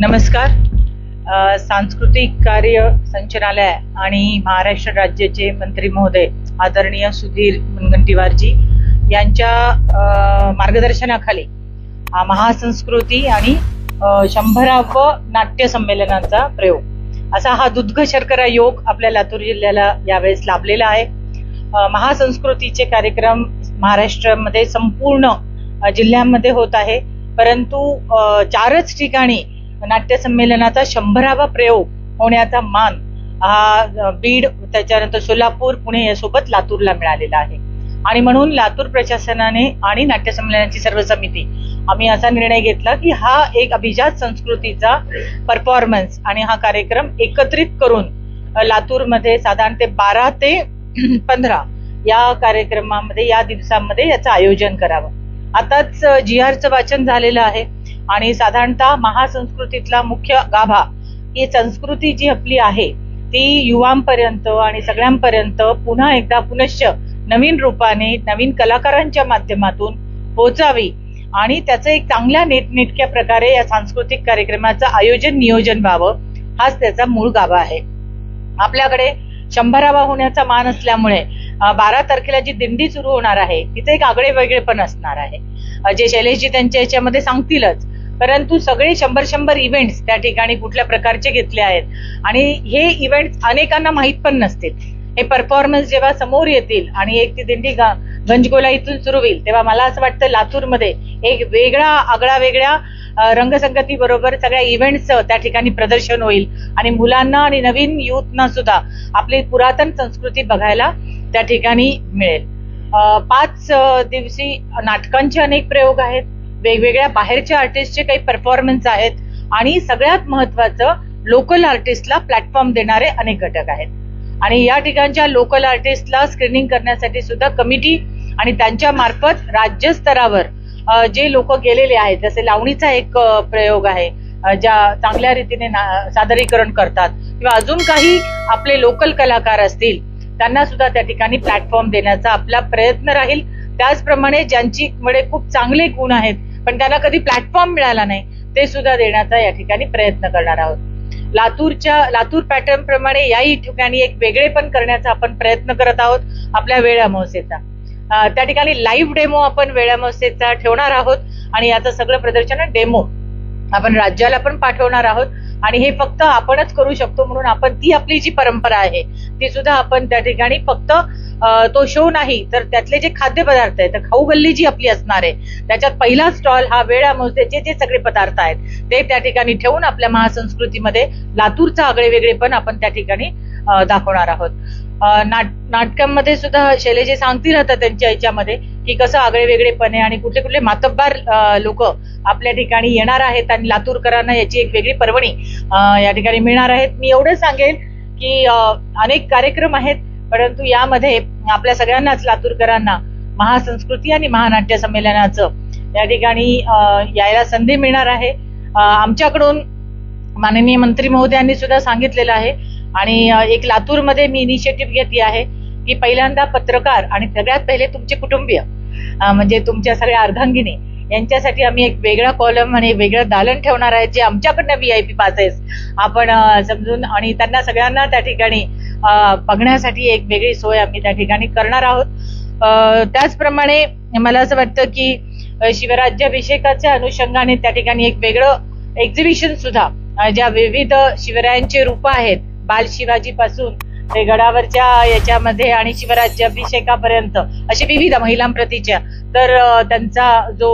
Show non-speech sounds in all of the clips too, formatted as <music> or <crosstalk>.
नमस्कार. सांस्कृतिक कार्य संचालनालय आणि महाराष्ट्र राज्याचे मंत्री महोदय आदरणीय सुधीर मुनगंटीवारजी यांच्या मार्गदर्शनाखाली महासंस्कृती आणि शंभराव शंभरावं नाट्य संमेलनाचा प्रयोग. असा हा दुग्ध शर्करा योग आपल्या लातूर जिल्ह्याला यावेळेस लाभलेला आहे. महासंस्कृतीचे कार्यक्रम महाराष्ट्रामध्ये संपूर्ण जिल्ह्यांमध्ये होत आहे. परंतु चारच ठिकाणी नाट्यसंमेलनाचा शंभरावा प्रयोग होण्याचा मान हा बीड त्याच्यानंतर सोलापूर पुणे यासोबत लातूरला मिळालेला आहे. आणि म्हणून लातूर प्रशासनाने आणि नाट्यसंमेलनाची सर्व समिती आम्ही असा निर्णय घेतला की हा एक अभिजात संस्कृतीचा परफॉर्मन्स आणि हा कार्यक्रम एकत्रित करून लातूरमध्ये साधारण ते बारा ते <clears throat> पंधरा या कार्यक्रमामध्ये या दिवसांमध्ये याचं आयोजन करावं. आताच जी आरचं वाचन झालेलं आहे. आणि साधारणतः महासंस्कृतीतला मुख्य गाभा ही संस्कृती जी आपली आहे ती युवांपर्यंत आणि सगळ्यांपर्यंत पुन्हा एकदा पुनश्च नवीन रूपाने नवीन कलाकारांच्या माध्यमातून पोचावी आणि त्याचं एक चांगल्या नेटनेटक्या प्रकारे या सांस्कृतिक कार्यक्रमाचं आयोजन नियोजन व्हावं हाच त्याचा मूळ गाभा आहे. आपल्याकडे शंभरावा होण्याचा मान असल्यामुळे बारा तारखेला जी दिंडी सुरू होणार आहे तिथे एक आगळे वेगळे पण असणार आहे. जे शैलेशजी त्यांच्या याच्यामध्ये सांगतीलच परंतु सगळे शंभर शंभर इव्हेंट्स त्या ठिकाणी कुठल्या प्रकारचे घेतले आहेत. आणि हे इव्हेंट्स अनेकांना माहीत पण नसतील. हे परफॉर्मन्स जेव्हा समोर येतील आणि एक ती दिंडी गा- गंजगोला इथून सुरू होईल तेव्हा मला असं वाटतं लातूरमध्ये एक वेगळा आगळा वेगळ्या रंगसंगती बरोबर सगळ्या इव्हेंट्सचं त्या ठिकाणी प्रदर्शन होईल. आणि मुलांना आणि नवीन युथना सुद्धा आपली पुरातन संस्कृती बघायला त्या ठिकाणी मिळेल. पाच दिवशी नाटकांचे अनेक प्रयोग आहेत. वेगवेगळ्या बाहेरच्या आर्टिस्टचे काही परफॉर्मन्स आहेत आणि सगळ्यात महत्वाचं लोकल आर्टिस्टला प्लॅटफॉर्म देणारे अनेक घटक आहेत. आणि या ठिकाणच्या लोकल आर्टिस्टला स्क्रीनिंग करण्यासाठी सुद्धा कमिटी आणि त्यांच्या मार्फत राज्य स्तरावर जे लोक गेलेले आहेत जसे लावणीचा एक प्रयोग आहे ज्या चांगल्या रीतीने ना- सादरीकरण करतात किंवा अजून काही आपले लोकल कलाकार असतील त्यांना सुद्धा त्या ठिकाणी प्लॅटफॉर्म देण्याचा आपला प्रयत्न राहील. त्याचप्रमाणे ज्यांची मध्ये खूप चांगले गुण आहेत पण त्यांना कधी प्लॅटफॉर्म मिळाला नाही ते सुद्धा देण्याचा या ठिकाणी प्रयत्न करणार आहोत. लातूरच्या लातूर पॅटर्न प्रमाणे याही ठिकाणी एक वेगळे पण करण्याचा आपण प्रयत्न करत आहोत आपल्या वेळ अमावस्येचा त्या ठिकाणी लाईव्ह डेमो आपण वेळ अमावस्येचा ठेवणार आहोत आणि याचं सगळं प्रदर्शन डेमो आपण राज्याला पण पाठवणार आहोत. आणि हे फक्त आपणच करू शकतो म्हणून आपण ती आपली जी परंपरा आहे ती सुद्धा आपण त्या ठिकाणी फक्त तो शो नाही तर त्यातले जे खाद्यपदार्थ आहेत तर खाऊ गल्ली जी आपली असणार आहे त्याच्यात पहिला स्टॉल हा वेळा अमावस्येचे जे सगळे पदार्थ आहेत ते त्या ठिकाणी ठेवून आपल्या महासंस्कृतीमध्ये लातूरचा आगळे वेगळे पण आपण त्या ठिकाणी दाखवणार आहोत. नाट नाटकांमध्ये सुद्धा शैलेजे सांगतील आता त्यांच्या याच्यामध्ये की कसं आगळे वेगळेपणे आणि कुठले कुठले मातब्बार लोक आपल्या ठिकाणी येणार आहेत आणि लातूरकरांना याची एक वेगळी पर्वणी या ठिकाणी मिळणार आहेत. मी एवढं सांगेन की अनेक कार्यक्रम आहेत परंतु यामध्ये आपल्या सगळ्यांनाच लातूरकरांना महासंस्कृती आणि महानाट्य संमेलनाचं या ठिकाणी यायला संधी मिळणार आहे. आमच्याकडून माननीय मंत्री महोदयांनी सुद्धा सांगितलेलं आहे आणि एक लातूरमध्ये मी इनिशिएटिव्ह घेतली आहे की पहिल्यांदा पत्रकार आणि सगळ्यात पहिले तुमचे कुटुंबीय म्हणजे तुमच्या सगळ्या अर्धांगिनी यांच्यासाठी आम्ही एक वेगळा कॉलम आणि वेगळं दालन ठेवणार आहे जे आमच्याकडनं व्ही आय पी पासेस आपण समजून आणि त्यांना सगळ्यांना त्या ठिकाणी बघण्यासाठी एक वेगळी सोय आम्ही त्या ठिकाणी करणार आहोत. त्याचप्रमाणे मला असं वाटतं की शिवराज्याभिषेकाच्या अनुषंगाने त्या ठिकाणी एक वेगळं एक्झिबिशन सुद्धा ज्या विविध शिवरायांचे रूप आहेत बाल शिवाजी पासून ते गडावरच्या याच्यामध्ये आणि शिवराज्याभिषेकापर्यंत असे विविध महिलांप्रतीच्या तर त्यांचा जो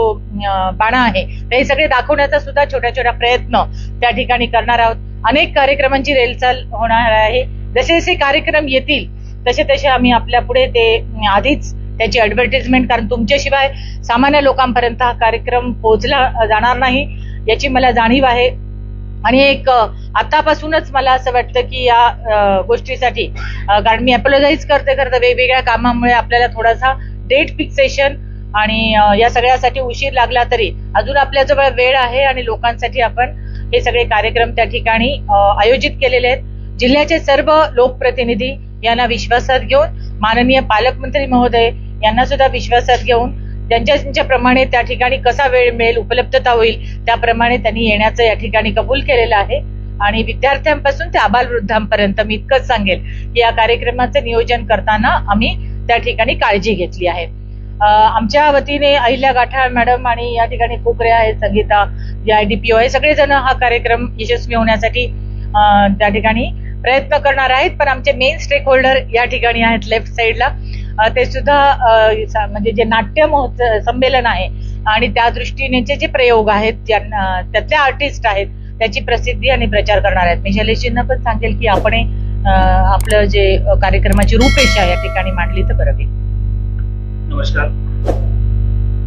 बाणा आहे ते सगळे दाखवण्याचा सुद्धा छोट्या छोट्या प्रयत्न त्या ठिकाणी करणार आहोत. अनेक कार्यक्रमांची रेलचाल होणार आहे. जसे जसे कार्यक्रम येतील तसे तसे आम्ही आपल्या पुढे ते आधीच त्याची ऍडव्हर्टिजमेंट कारण तुमच्याशिवाय सामान्य लोकांपर्यंत हा कार्यक्रम पोहोचला जाणार नाही याची मला जाणीव आहे. आणि एक आतापासूनच मला असं वाटतं की या गोष्टीसाठी कारण मी अपोलोजाईज करते करते वेगवेगळ्या कामामुळे आपल्याला थोडासा डेट फिक्सेशन आणि या सगळ्यासाठी उशीर लागला तरी अजून आपल्याजवळ वेळ आहे आणि लोकांसाठी आपण हे सगळे कार्यक्रम त्या ठिकाणी आयोजित केलेले आहेत. जिल्ह्याचे सर्व लोकप्रतिनिधी यांना विश्वासात घेऊन माननीय पालकमंत्री महोदय यांना सुद्धा विश्वासात घेऊन त्यांच्या ज्यांच्याप्रमाणे त्या ठिकाणी कसा वेळ मिळेल उपलब्धता होईल त्याप्रमाणे त्यांनी येण्याचं या ठिकाणी कबूल केलेलं आहे. आणि विद्यार्थ्यांपासून ते आबालवृद्धांपर्यंत मी इतकंच सांगेल की या कार्यक्रमाचं नियोजन करताना आम्ही त्या ठिकाणी काळजी घेतली आहे. आमच्या वतीने अहिल्या गाठाळ मॅडम आणि या ठिकाणी कोकरे आहेत संगीता या डीपीओ आहे सगळेजण हा कार्यक्रम यशस्वी होण्यासाठी त्या ठिकाणी प्रयत्न करणार आहेत. पण आमचे मेन स्टेक होल्डर या ठिकाणी आहेत लेफ्ट साईडला ते सुद्धा सा- म्हणजे जे नाट्य महोत्सव संमेलन आहे आणि त्या दृष्टीने जे प्रयोग आहेत ज्यांना त्यातले आर्टिस्ट आहेत त्याची प्रसिद्धी आणि प्रचार करणार आहेत. मी शैलेशजींना पण सांगेल की आपण आपलं जे कार्यक्रमाची रूपरेषा या ठिकाणी मांडली तर बरं होईल. नमस्कार.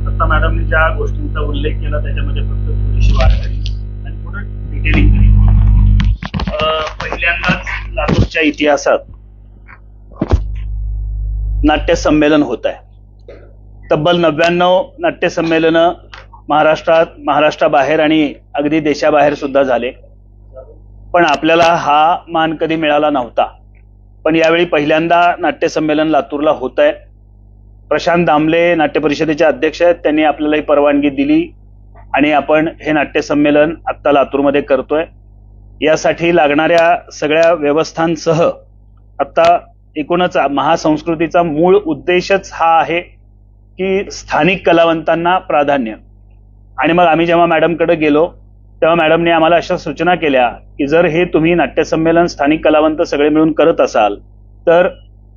आता मॅडमने ज्या गोष्टींचा उल्लेख केला त्याच्यामध्ये फक्त थोडीशी वाढ करी आणि थोडं डिटेलिंग करी अं, पहिल्यांदाच लातूरच्या इतिहासात नाट्य संमेलन होत आहे. तब्बल नव्याण्णव नाट्य संमेलन महाराष्ट्रात महाराष्ट्राबाहेर आणि अगदी देशाबाहेर सुद्धा झाले. पण आपल्याला हा मान कधी मिळाला नव्हता. पण यावेळी पहिल्यांदा नाट्यसंमेलन लातूरला होत आहे प्रशांत दामले नाट्य परिषदेचे अध्यक्ष आहेत. त्यांनी आपल्याला ही परवानगी दिली आणि आपण हे नाट्यसंमेलन आत्ता लातूरमध्ये करतोय. यासाठी लागणाऱ्या सगळ्या व्यवस्थांसह आत्ता एकूणच महासंस्कृतीचा मूळ उद्देशच हा आहे की स्थानिक कलावंतांना प्राधान्य. आणि मग आम्ही जेव्हा मॅडमकडे गेलो तेव्हा मॅडमने आम्हाला अशा सूचना केल्या की जर हे तुम्ही नाट्यसंमेलन स्थानिक कलावंत सगळे मिळून करत असाल तर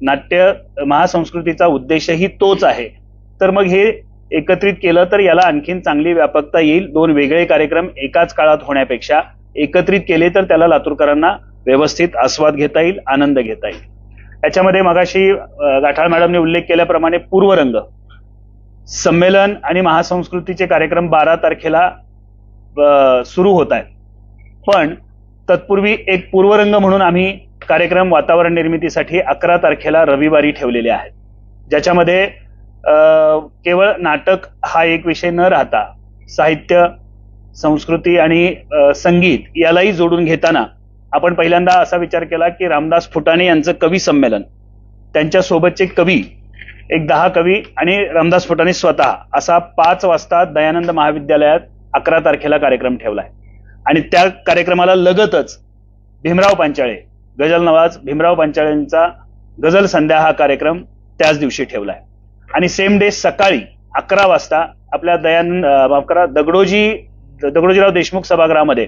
नाट्य महासंस्कृतीचा उद्देशही तोच आहे. तर मग हे एकत्रित केलं तर याला आणखीन चांगली व्यापकता येईल. दोन वेगळे कार्यक्रम एकाच काळात होण्यापेक्षा एकत्रित केले तर त्याला लातूरकरांना व्यवस्थित आस्वाद घेता येईल आनंद घेता येईल. याच्यामध्ये मगाशी गाठाळ मॅडमने उल्लेख केल्याप्रमाणे पूर्वरंग. संमेलन आणि महासंस्कृतीचे कार्यक्रम बारा तारखेला सुरू होत आहेत. पण तत्पूर्वी एक पूर्वरंग म्हणून आम्ही कार्यक्रम वातावरण निर्मितीसाठी अकरा तारखेला रविवारी ठेवलेले आहेत. ज्याच्यामध्ये केवळ नाटक हा एक विषय न राहता साहित्य संस्कृती आणि संगीत यालाही जोडून घेताना आपण पहिल्यांदा असा विचार केला की रामदास फुटाणे यांचं कवी संमेलन त्यांच्यासोबतचे कवी एक दहा कवी आणि रामदास फुटाणे स्वतः असा पाच वाजता दयानंद महाविद्यालयात अकरा तारखेला कार्यक्रम ठेवलाय. आणि त्या कार्यक्रमाला लगतच भीमराव पांचाळे गजल नवाज भीमराव पांचाळेंचा गजल संध्या हा कार्यक्रम त्याच दिवशी ठेवलाय. आणि सेम डे सकाळी अकरा वाजता आपल्या दयानंद माफ करा दगडोजी दगडोजीराव देशमुख सभागृहामध्ये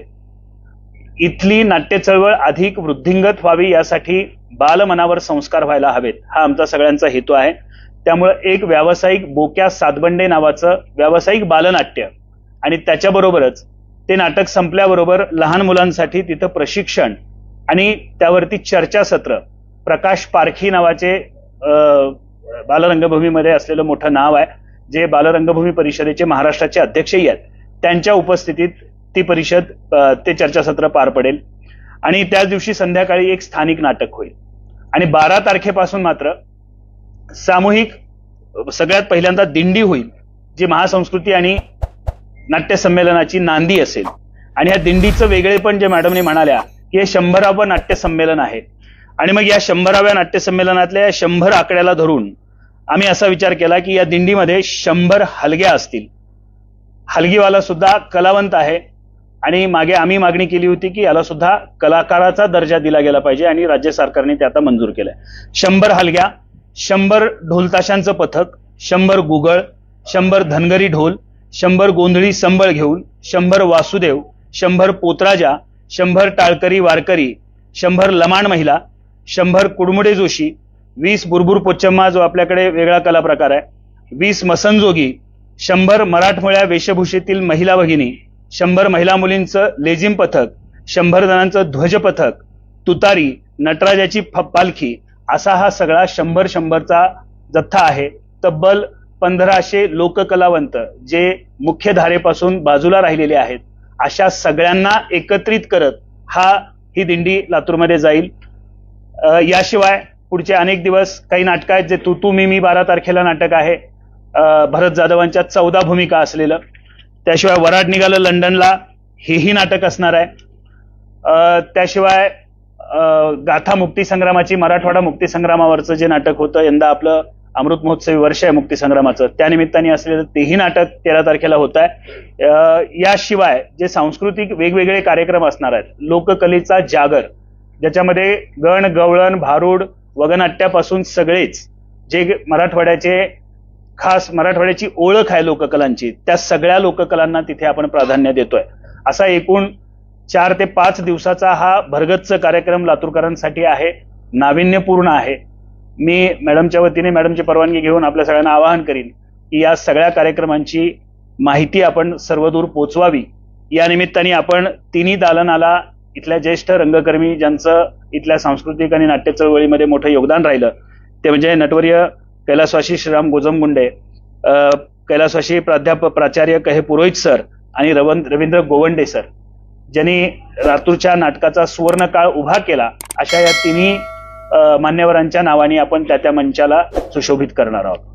इथली नाट्य चळवळ अधिक वृद्धिंगत व्हावी यासाठी बालमनावर संस्कार व्हायला हवेत हा आमचा सगळ्यांचा हेतू आहे. त्यामुळे एक व्यावसायिक बोक्या सातबंडे नावाचं व्यावसायिक बालनाट्य आणि त्याच्याबरोबरच ते नाटक संपल्याबरोबर लहान मुलांसाठी तिथं प्रशिक्षण आणि त्यावरती चर्चासत्र. प्रकाश पारखी नावाचे बालरंगभूमीमध्ये असलेलं मोठं नाव आहे जे बालरंगभूमी परिषदेचे महाराष्ट्राचे अध्यक्षही आहेत. त्यांच्या उपस्थितीत ती परिषद ते चर्चासत्र पार पडेल. आणि त्याच दिवशी संध्याकाळी एक स्थानिक नाटक होईल. आणि बारा तारखेपासून मात्र सामूहिक सगळ्यात पहिल्यांदा दिंडी होईल जी महासंस्कृती आणि नाट्यसंमेलनाची नांदी असेल. आणि ह्या दिंडीचं वेगळेपण जे मॅडमने म्हणाल्या की हे शंभरावं नाट्यसंमेलन आहे. आणि मग या शंभराव्या नाट्यसंमेलनातल्या या शंभर आकड्याला धरून आम्ही असा विचार केला की या दिंडीमध्ये शंभर हलग्या असतील. हलगीवाला सुद्धा कलावंत आहे. आणि मागे आम्ही मागणी केली होती की याला सुद्धा कलाकाराचा दर्जा दिला गेला पाहिजे आणि राज्य सरकारने ते आता मंजूर केलंय. शंभर हलग्या शंभर ढोलताशांचं पथक शंभर गुगळ शंभर धनगरी ढोल शंभर गोंधळी संबळ घेऊन शंभर वासुदेव शंभर पोतराजा शंभर टाळकरी वारकरी शंभर लमाण महिला शंभर कुडमुडे जोशी वीस बुरबुर पोच्चम्मा जो आपल्याकडे वेगळा कला प्रकार आहे वीस मसनजोगी शंभर मराठमोळ्या वेशभूषेतील महिला भगिनी शंभर महिला मुलींचं लेझिम पथक शंभर जणांचं ध्वज पथक तुतारी नटराजाची फ- पालखी असा हा सगळा शंभर शंभरचा जथ्था आहे तब्बल पंधराशे लोककलावंत जे मुख्य धारेपासून बाजूला राहिलेले आहेत अशा सगळ्यांना एकत्रित करत हा ही दिंडी लातूरमध्ये जाईल. याशिवाय पुढचे अनेक दिवस काही नाटकं आहेत जे तू तू मी मी बारा तारखेला नाटक आहे. भरत जाधवांच्या चौदा भूमिका असलेलं. त्याशिवाय वराड निघालं लंडनला हेही नाटक असणार आहे. त्याशिवाय गाथा मुक्ती संग्रामाची मराठवाडा मुक्ती संग्रामावरचं जे नाटक होतं यंदा आपलं अमृत महोत्सवी वर्ष आहे मुक्तीसंग्रामाचं त्यानिमित्ताने असलेलं तेही नाटक तेरा तारखेला होत आहे. याशिवाय जे सांस्कृतिक वेगवेगळे कार्यक्रम असणार आहेत लोककलेचा जागर ज्याच्यामध्ये गण गवळण भारूड वगनाट्यापासून सगळेच जे मराठवाड्याचे खास मराठवाड्याची ओळख आहे लोककलांची त्या सगळ्या लोककलांना तिथे आपण प्राधान्य देतोय. असा एकूण चार ते पाच दिवसाचा हा भरगच्च कार्यक्रम लातूरकरांसाठी आहे नाविन्यपूर्ण आहे. मी मॅडमच्या वतीने मॅडमची परवानगी घेऊन आपल्या सगळ्यांना आवाहन करीन की या सगळ्या कार्यक्रमांची माहिती आपण सर्वदूर पोचवावी. या निमित्ताने आपण तिन्ही दालनाला इथल्या ज्येष्ठ रंगकर्मी ज्यांचं इथल्या सांस्कृतिक आणि नाट्य चळवळीमध्ये मोठं योगदान राहिलं ते म्हणजे नटवर्य कैलासवाशी श्रीराम गोजमगुंडे कैलासवाशी प्राध्याप प्राध्यापक प्राचार्य कहे पुरोहित सर आणि रवं रवींद्र गोवंडे सर. ज्यांनी लातूरच्या नाटकाचा सुवर्ण काळ उभा केला अशा या तिन्ही मान्यवरांच्या नावाने आपण त्या त्या मंचाला सुशोभित करणार आहोत.